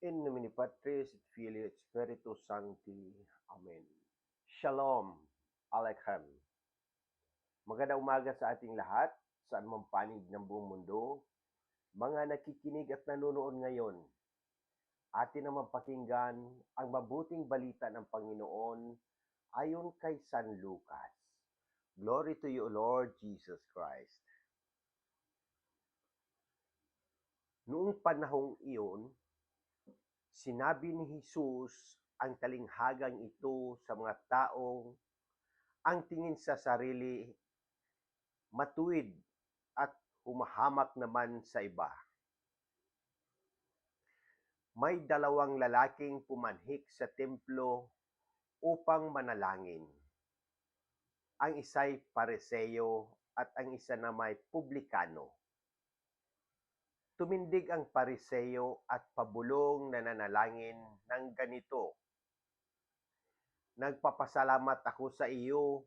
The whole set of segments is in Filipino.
In nomine Patris et Filii et Spiritus Sancti. Amen. Shalom Aleichem. Magandang umaga sa ating lahat, saan man panig ng buong mundo. Mga nakikinig at nanonood ngayon, atin naman pakinggan ang mabuting balita ng Panginoon ayon kay San Lucas. Glory to you, Lord Jesus Christ. Noong panahong iyon, sinabi ni Jesus ang talinghagang ito sa mga taong ang tingin sa sarili matuwid at humahamak naman sa iba. May dalawang lalaking pumanhik sa templo upang manalangin. Ang isa'y pareseyo at ang isa na may publikano. Tumindig ang pariseyo at pabulong na nanalangin ng ganito. Nagpapasalamat ako sa iyo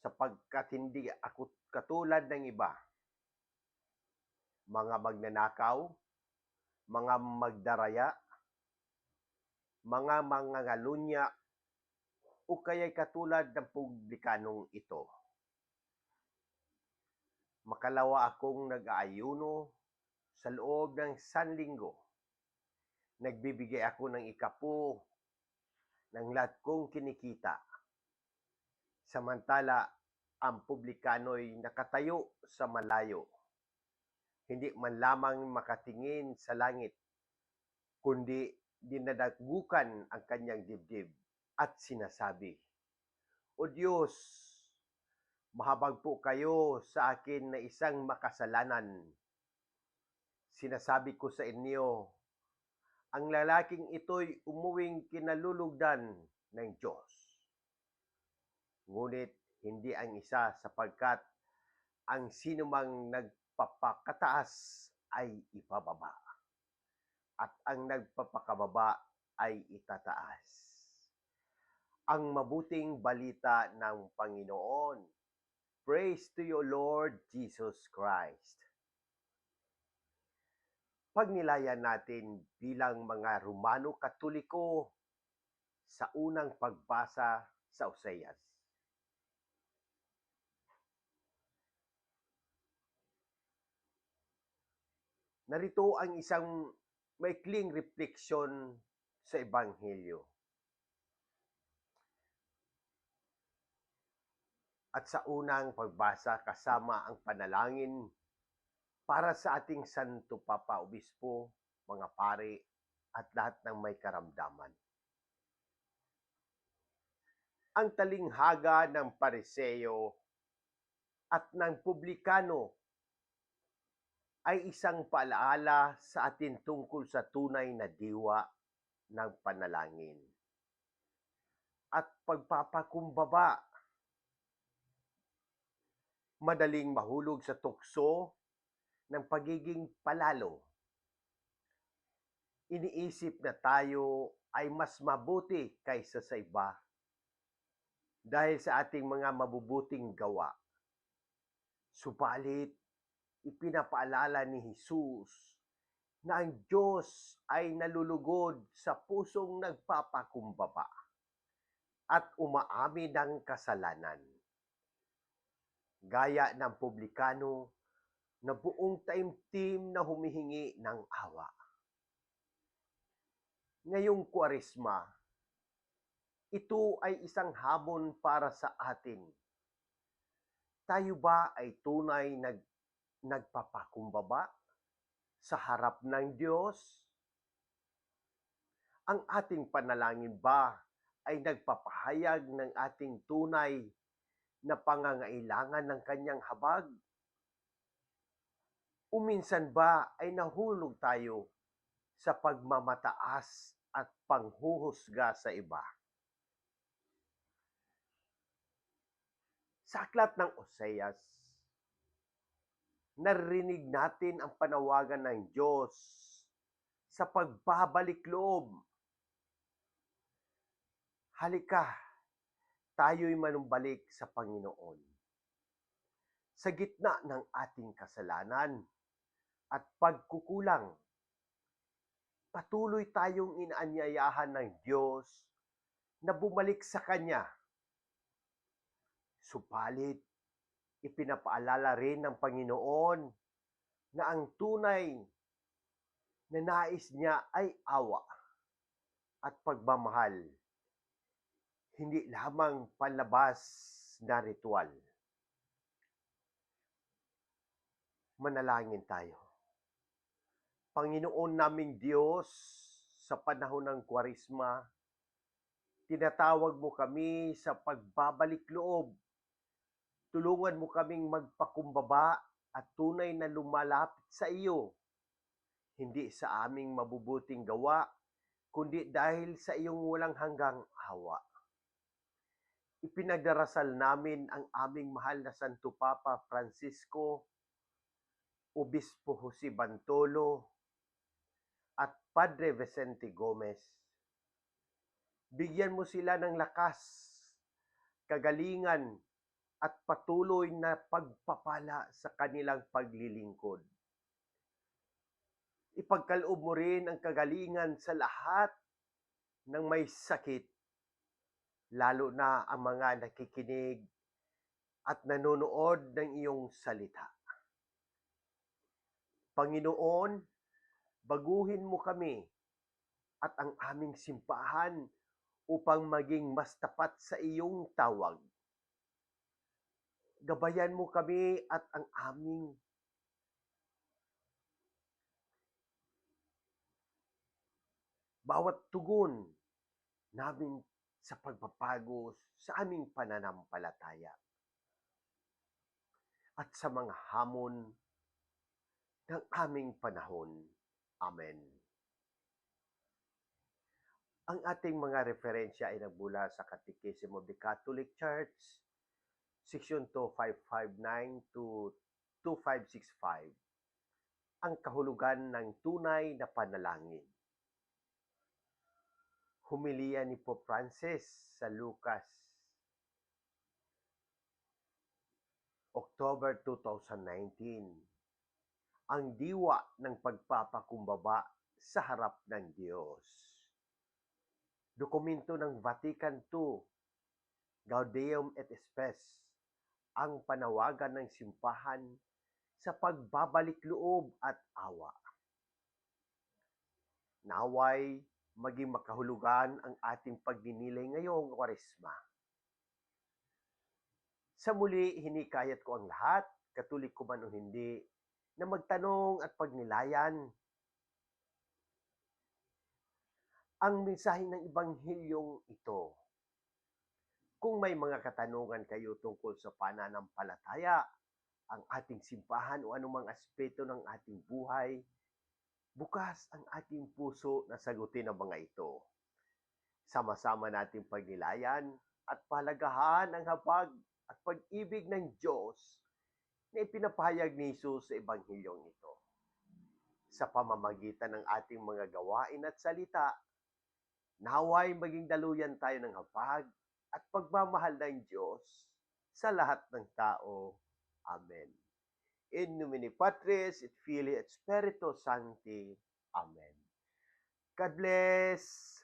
sapagkat hindi ako katulad ng iba. Mga magnanakaw, mga magdaraya, mga mangangalunya, o kaya'y katulad ng publikanong ito. Makalawa akong nag-aayuno sa loob ng sanlinggo. Nagbibigay ako ng ikapo ng lahat kong kinikita. Samantala, ang publikano'y nakatayo sa malayo. Hindi man lamang makatingin sa langit, kundi dinadagukan ang kanyang dibdib at sinasabi, O Diyos, mahabag po kayo sa akin na isang makasalanan sinasabi ko sa inyo, ang lalaking ito'y umuwing kinalulugdan ng Diyos. Ngunit hindi ang isa sapagkat ang sinumang nagpapakataas ay ipababa at ang nagpapakababa ay itataas. Ang mabuting balita ng Panginoon. Praise to you, Lord Jesus Christ pagnilayan natin bilang mga Romano Katoliko sa unang pagbasa sa Oseas. Narito ang isang maikling refleksyon sa Ebanghelyo. At sa unang pagbasa kasama ang panalangin para sa ating Santo Papa Obispo, mga pari, at lahat ng may karamdaman. Ang talinghaga ng pariseyo at ng publikano ay isang paalaala sa atin tungkol sa tunay na diwa ng panalangin at pagpapakumbaba. Madaling mahulog sa tukso ng pagiging palalo. Iniisip na tayo ay mas mabuti kaysa sa iba dahil sa ating mga mabubuting gawa. Subalit, ipinapaalala ni Jesus na ang Diyos ay nalulugod sa pusong nagpapakumbaba at umaami ng kasalanan. Gaya ng publikano na buong taimtim na humihingi ng awa. Ngayong kwarisma, ito ay isang hamon para sa atin. Tayo ba ay tunay nag, nagpapakumbaba sa harap ng Diyos? Ang ating panalangin ba ay nagpapahayag ng ating tunay na pangangailangan ng kanyang habag? Uminsan ba ay nahulog tayo sa pagmamataas at panghuhusga sa iba? Sa aklat ng Oseas, narinig natin ang panawagan ng Diyos sa pagbabalik loob. Halika, tayo'y manumbalik sa Panginoon. Sa gitna ng ating kasalanan, at pagkukulang. patuloy tayong inaanyayahan ng Diyos na bumalik sa Kanya. Supalit, ipinapaalala rin ng Panginoon na ang tunay na nais niya ay awa at pagmamahal, hindi lamang panlabas na ritual. Manalangin tayo. Panginoon naming Diyos, sa panahon ng kwarisma, tinatawag mo kami sa pagbabalik loob. Tulungan mo kaming magpakumbaba at tunay na lumalapit sa iyo. Hindi sa aming mabubuting gawa, kundi dahil sa iyong walang hanggang hawa. Ipinagdarasal namin ang aming mahal na Santo Papa Francisco, Obispo Jose Bantolo, at Padre Vicente Gomez. Bigyan mo sila ng lakas, kagalingan, at patuloy na pagpapala sa kanilang paglilingkod. Ipagkaloob mo rin ang kagalingan sa lahat ng may sakit, lalo na ang mga nakikinig at nanonood ng iyong salita. Panginoon, baguhin mo kami at ang aming simbahan upang maging mas tapat sa iyong tawag. Gabayan mo kami at ang aming bawat tugon namin sa pagpapago sa aming pananampalataya at sa mga hamon ng aming panahon. Amen. Ang ating mga referensya ay nagbula sa Catechism of the Catholic Church, Section 2559 to 2565. Ang kahulugan ng tunay na panalangin. Humilia ni Pope Francis sa Lucas, October 2019 ang diwa ng pagpapakumbaba sa harap ng Diyos. Dokumento ng Vatican II, Gaudium et Spes, ang panawagan ng simpahan sa pagbabalik loob at awa. Naway maging makahulugan ang ating pagdinilay ngayong kwaresma. Sa muli, hinikayat ko ang lahat, katulik ko man o hindi, na magtanong at pagnilayan ang mensahe ng Ebanghilyong ito. Kung may mga katanungan kayo tungkol sa pananampalataya, ang ating simbahan o anumang aspeto ng ating buhay, bukas ang ating puso na sagutin ang mga ito. Sama-sama nating pagnilayan at palagahan ang habag at pag-ibig ng Diyos na ipinapahayag ni Jesus sa Ebanghilyong ito. Sa pamamagitan ng ating mga gawain at salita, naway maging daluyan tayo ng hapag at pagmamahal ng Diyos sa lahat ng tao. Amen. In nomine Patris et Filii et Spiritus Sancti. Amen. God bless!